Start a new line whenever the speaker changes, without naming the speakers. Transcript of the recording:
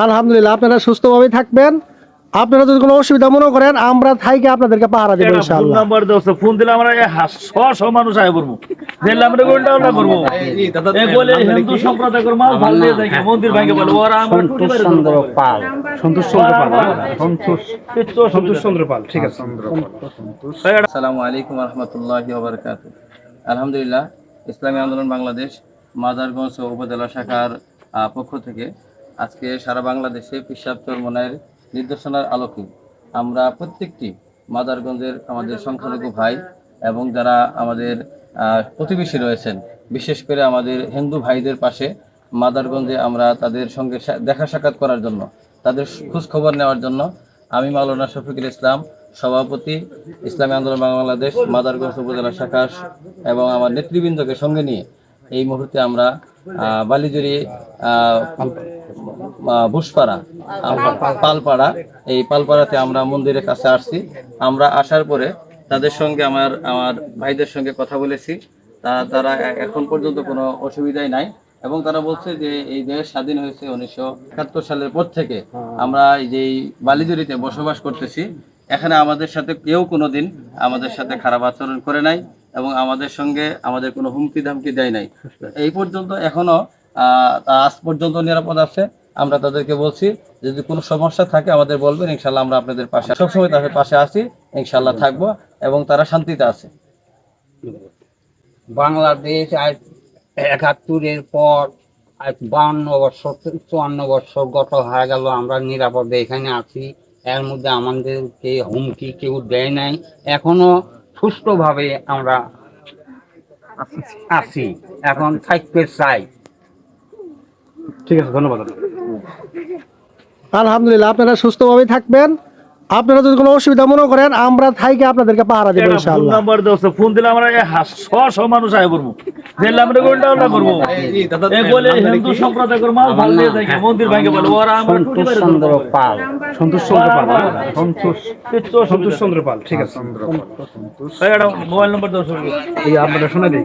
আলহামদুলিল্লাহ আপনারা সুস্থভাবে থাকবেন। আপনারা যদি কোনো অসুবিধা মনে করেন আমরা থাইকে আপনাদেরকে পাহারা দেবো
ফোন
ইনশাআল্লাহ।
নাম্বার দোস্ত ফোন দিলে আমরা মানুষ আয় করব। দিলে আমরা কোনটা ওটা করব। এই বলে হিন্দু সম্প্রদায় করব মাল থাকে মন্দির ভাঙে বলে। ওরা আমরা
সন্তোষ চন্দ্র পাল।
সন্তোষ চন্দ্র পাল।
বাহ, বাহ,
না? সন্তোষ সন্তোষ চন্দ্র পাল ঠিক আছে।
আসসালামু আলাইকুম রহমতুল্লাহ ওবরকাত আলহামদুলিল্লাহ ইসলামী আন্দোলন বাংলাদেশ মাদারগঞ্জ উপজেলা শাখার আহ, পক্ষ থেকে আজকে সারা বাংলাদেশে পিসাব চরমনের নির্দেশনার আলোকে আমরা প্রত্যেকটি মাদারগঞ্জের আমাদের সংখ্যালঘু ভাই এবং যারা আমাদের প্রতিবেশী রয়েছেন, বিশেষ করে আমাদের হিন্দু ভাইদের পাশে মাদারগঞ্জে আমরা তাদের সঙ্গে দেখা সাক্ষাৎ করার জন্য, তাদের খোঁজ খবর নেওয়ার জন্য আমি মাওলানা শফিকুল ইসলাম, সভাপতি ইসলামী আন্দোলন বাংলাদেশ, মাদারগঞ্জ উপজেলা শাখা এবং আমার নেতৃবৃন্দকে সঙ্গে নিয়ে এই মুহূর্তে আমরা বালিজুরি বুসপাড়া পালপাড়া, এই পালপাড়াতে আমরা মন্দিরের কাছে আসছি। আমরা আসার পরে তাদের সঙ্গে আমার আমার ভাইদের সঙ্গে কথা বলেছি। তা তারা এখন পর্যন্ত কোনো অসুবিধাই নাই এবং তারা বলছে যে এই দেশ স্বাধীন হয়েছে উনিশশো একাত্তর সালের পর থেকে। আমরা এই যে বালিজুরিতে বসবাস করতেছি, এখানে আমাদের সাথে কেউ কোনোদিন আমাদের সাথে খারাপ আচরণ করে নাই। এবং আমাদের সঙ্গে আমাদের কোনো হুমকি ধামকি দেয় নাই। এই পর্যন্ত এখনও আজ পর্যন্ত নিরাপদ আছে। আমরা তাদেরকে বলছি, যদি কোনো সমস্যা থাকে আমাদের বলবেন ইনশাল্লাহ আমরা আপনাদের পাশে সবসময় তাদের পাশে আছি ইনশাল্লাহ থাকব এবং তারা শান্তিতে আছে।
বাংলাদেশ আজ একাত্তরের পর আজ বাউন্ন বছর, চুয়ান্ন বছর গত হয়ে গেল, আমরা নিরাপদে এখানে আছি। এর মধ্যে আমাদেরকে হুমকি কেউ দেয় নাই। এখনও সুষ্ঠুভাবে আমরা আসি এখন থাকতে চাই।
ঠিক আছে ধন্যবাদ।
আলহামদুলিল্লাহ আপনারা সুস্থভাবে থাকবেন। আপনারা যদি কোনো অসুবিধা মনে করেন আমরা থাইকে আপনাদেরকে পাহারা দেবো
ফোন
ইনশাআল্লাহ।
নাম্বার দোস্ত ফোন দিলে আমরা এই হাস- শ শ মানুষ আয় করব। ওটা করব। এই বলে হিন্দু সম্প্রদায় মাল ভালো দিয়ে থাকে মন্দির ভাঙে বলে ওরা আমরা
সন্তোষ চন্দ্র পাল
সন্তোষ চন্দ্র পাল
বাহ,
সন্তোষ সন্তোষ চন্দ্র পাল ঠিক আছে।
একটা মোবাইল নাম্বার দোস্ত
এই আপনারা শুনে দিই।